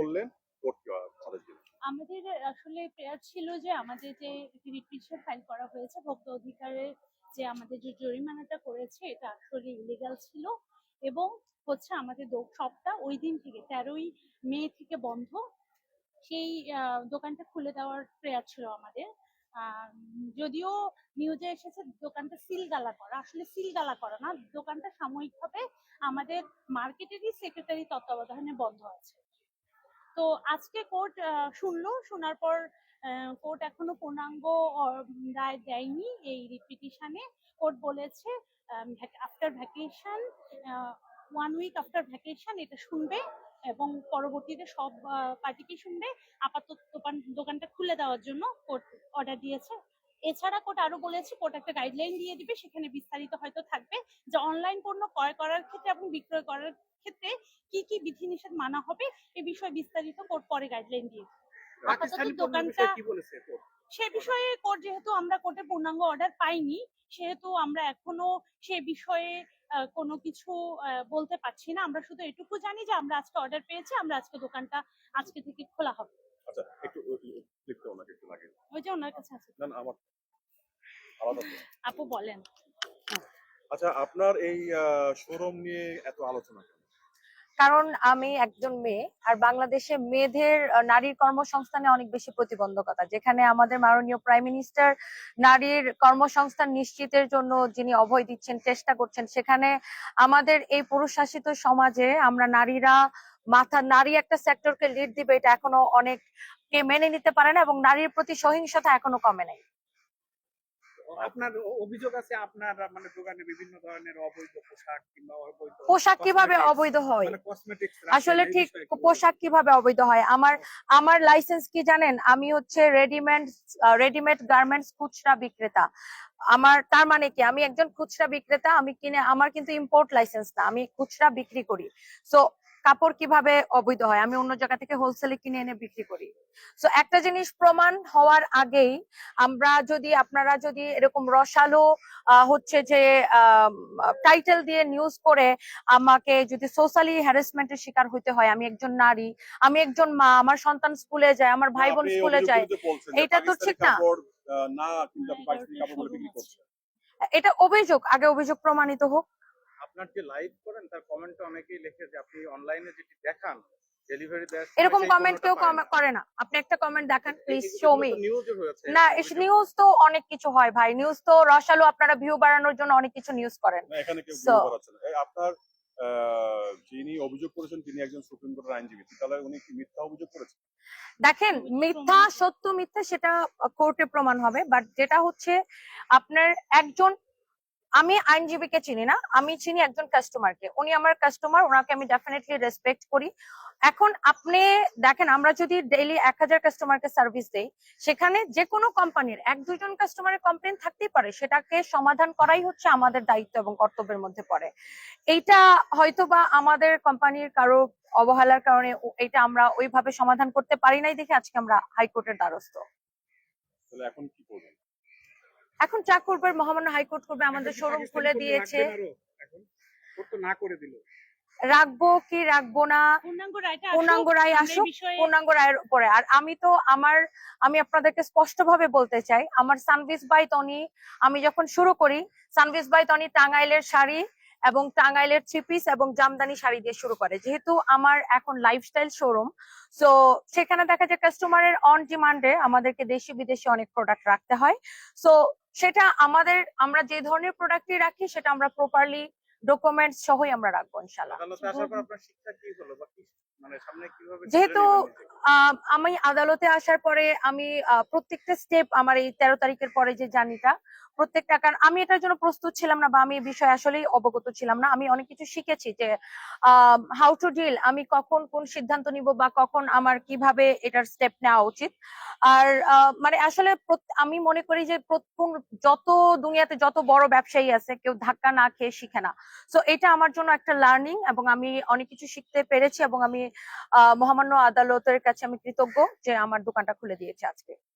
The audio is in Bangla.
দিলেন আমাদের আসলে প্রেয়ার ছিল যে আমাদের যে রিপিটিশন ফাইল করা হয়েছে, ভোক্ত অধিকারের যে আমাদের যে জরিমানাটা করেছে, এটা আসলে ইলিগাল ছিল এবং হচ্ছে আমাদের শপটা ওই দিন থেকে, তেরোই মে থেকে বন্ধ। সেই দোকানটা খুলে দেওয়ার প্রেয়ার ছিল আমাদের। যদিও নিউজে এসেছে দোকানটা সিলগালা করা। আসলে সিলগালা করা না, দোকানটা সাময়িকভাবে আমাদের মার্কেটেরই সেক্রেটারি তত্ত্বাবধানে বন্ধ আছে। তো আজকে কোর্ট শুনলো। শোনার পর কোর্ট এখনও পূর্ণাঙ্গ রায় দেয়নি এই রিপিটিশনে কোর্ট বলেছে after vacation one week after vacation এটা শুনবে এবং পরবর্তীতে সব পার্টিকে শুনবে। আপাতত দোকান, দোকানটা খুলে দেওয়ার জন্য কোর্ট অর্ডার দিয়েছে। এছাড়া কোর্ট আরও বলেছে, কোর্ট একটা গাইডলাইন দিয়ে দিবে, সেখানে বিস্তারিত হয়তো থাকবে। যে অনলাইন পণ্য ক্রয় করার ক্ষেত্রে এবং বিক্রয় করার ক্ষেত্রে কি কি বিধিনিষেধ মানা হবে এ বিষয়ে বিস্তারিত কোর্ট পরে গাইডলাইন দিয়ে আপাতত দোকানটা? সে বিষয়ে কোর্ট যেহেতু আমরা কোর্টে পূর্ণাঙ্গ অর্ডার পাইনি সেহেতু আমরা এখনও সে বিষয়ে কোনো কিছু বলতে পারছি না। আমরা শুধু এটুকু জানি যে আমরা আজকে অর্ডার পেয়েছি আমরা আজকে দোকানটা আজকে থেকে খোলা হবে। আচ্ছা একটু ওই যে ওনার কাছে আছে। না আমার আপু বলেন। আচ্ছা আপনার এই শোরুম নিয়ে এত আলোচনা কারণ আমি একজন মেয়ে, আর বাংলাদেশে মেয়েদের নারীর কর্মসংস্থানে অনেক বেশি প্রতিবন্ধকতা। যেখানে আমাদের মাননীয় প্রাইম মিনিস্টার নারীর কর্মসংস্থান নিশ্চিতের জন্য যিনি অভয় দিচ্ছেন, চেষ্টা করছেন, সেখানে আমাদের এই পুরুষ শাসিত সমাজে আমরা নারীরা মাথা, নারী একটা সেক্টরকে লিড দিবে, এটা এখনও অনেক কে মেনে নিতে পারে না, এবং নারীর প্রতি সহিংসতা এখনও কমে নাই। আপনার অভিযোগ আছে আপনার মানে দোকানে বিভিন্ন ধরনের অবৈধ পোশাক কিংবা অবৈধ পোশাক কীভাবে অবৈধ হয়? মানে আসলে ঠিক পোশাক কীভাবে অবৈধ হয়? আমার আমার লাইসেন্স কি জানেন? আমি হচ্ছে রেডিমেড রেডিমেড গার্মেন্টস খুচরা বিক্রেতা। আমার তার মানে কি? আমি একজন খুচরা বিক্রেতা আমি কিনে আমার কিন্তু ইম্পোর্ট লাইসেন্স না আমি খুচরা বিক্রি করি। সো কাপড় কীভাবে অবৈধ হয়? আমি অন্য জায়গা থেকে হোলসেলে কিনে এনে বিক্রি করি। সো একটা জিনিস প্রমাণ হওয়ার আগেই আমরা যদি আপনারা যদি এরকম রসালো আহ, হচ্ছে যে টাইটেল দিয়ে নিউজ করে আমাকে যদি সোশ্যালি হ্যারাসমেন্টের শিকার হইতে হয় আমি একজন নারী আমি একজন মা আমার সন্তান স্কুলে যায় আমার ভাই বোন স্কুলে যায় এইটা তো ঠিক না। এটা এটা অভিযোগ আগে অভিযোগ প্রমাণিত হোক। আপনার যে লাইভ করেন তার কমেন্টে অনেকেই লেখে যে আপনি অনলাইনে যেটি দেখান ডেলিভারি এরকম কমেন্ট কেউ করে না। আপনি একটা কমেন্ট দেখান প্লিজ শো মি না নিউজ তো অনেক কিছু হয় ভাই। নিউজ তো রসালো আপনারা ভিউ বাড়ানোর জন্য অনেক কিছু নিউজ করেন। এখানে কেউ ভুল করাচ্ছে না। আপনার যিনি অভিযোগ করেছেন তিনি একজন সুপ্রিম কোর্টের আইনজীবী। তাহলে উনি কি মিথ্যা অভিযোগ করেছেন? দেখেন মিথ্যা সত্য মিথ্যা সেটা কোর্টে প্রমাণ হবে বাট যেটা হচ্ছে আপনার একজন আমি আইনজীবীকে চিনি না, আমি চিনি একজন কাস্টমারকে উনি আমার কাস্টমার ওনাকে আমি ডেফিনেটলি রেসপেক্ট করি। এখন আপনি দেখেন, আমরা যদি ডেইলি এক হাজার কাস্টমারকে সার্ভিস দেই, সেখানে যে কোনো কোম্পানির এক দুজন কাস্টমারের কমপ্লেন থাকতেই পারে। সেটাকে সমাধান করাই হচ্ছে আমাদের দায়িত্ব এবং কর্তব্যের মধ্যে পড়ে। এইটা হয়তো বা আমাদের কোম্পানির কারও অবহেলার কারণে এটা আমরা ওইভাবে সমাধান করতে পারি নাই দেখে আজকে আমরা হাইকোর্টের দ্বারস্থ। এখন কি করবেন? এখন যা করবে মহামান্য হাইকোর্ট করবে আমাদের শোরুম খুলে দিয়েছে। না করে দিল। রাখব কি রাখব না? পূর্ণাঙ্গ রায় আসুক পূর্ণাঙ্গ রায়ের উপরে। আর আমি তো আমার আমি আপনাদেরকে স্পষ্টভাবে বলতে চাই আমার সানভিস বাই তনি আমি যখন শুরু করি সানভিস বাই তনি টাঙ্গাইলের শাড়ি এবং টাঙ্গাইলের থ্রি পিস এবং জামদানি শাড়ি দিয়ে শুরু করে। যেহেতু আমার এখন লাইফস্টাইল শোরুম সো সেখানে দেখা যায় কাস্টমারের অন ডিমান্ডে আমাদেরকে দেশি বিদেশি অনেক প্রোডাক্ট রাখতে হয়। সো সেটা আমাদের, আমরা যে ধরনের প্রোডাক্টই রাখি, সেটা আমরা প্রপারলি ডকুমেন্টস সহই আমরা রাখব ইনশাল্লাহ মানে যেহেতু আমি আদালতে আসার পরে আমি প্রত্যেকটা স্টেপ আমার এই তেরো তারিখের পরে যে জার্নিটা প্রত্যেকটা কারণ আমি এটার জন্য প্রস্তুত ছিলাম না বা আমি এই বিষয়ে আসলেই অবগত ছিলাম না। আমি অনেক কিছু শিখেছি যে হাউ টু ডিল আমি কখন কোন সিদ্ধান্ত নিব বা কখন আমার কীভাবে এটার স্টেপ নেওয়া উচিত। আর মানে আসলে আমি মনে করি যে যত দুনিয়াতে যত বড় ব্যবসায়ী আছে কেউ ধাক্কা না খেয়ে শিখে না। সো এটা আমার জন্য একটা লার্নিং এবং আমি অনেক কিছু শিখতে পেরেছি এবং আমি মহামান্য আদালতের কাছে আমি কৃতজ্ঞ যে আমার দোকানটা খুলে দিয়েছে আজকে।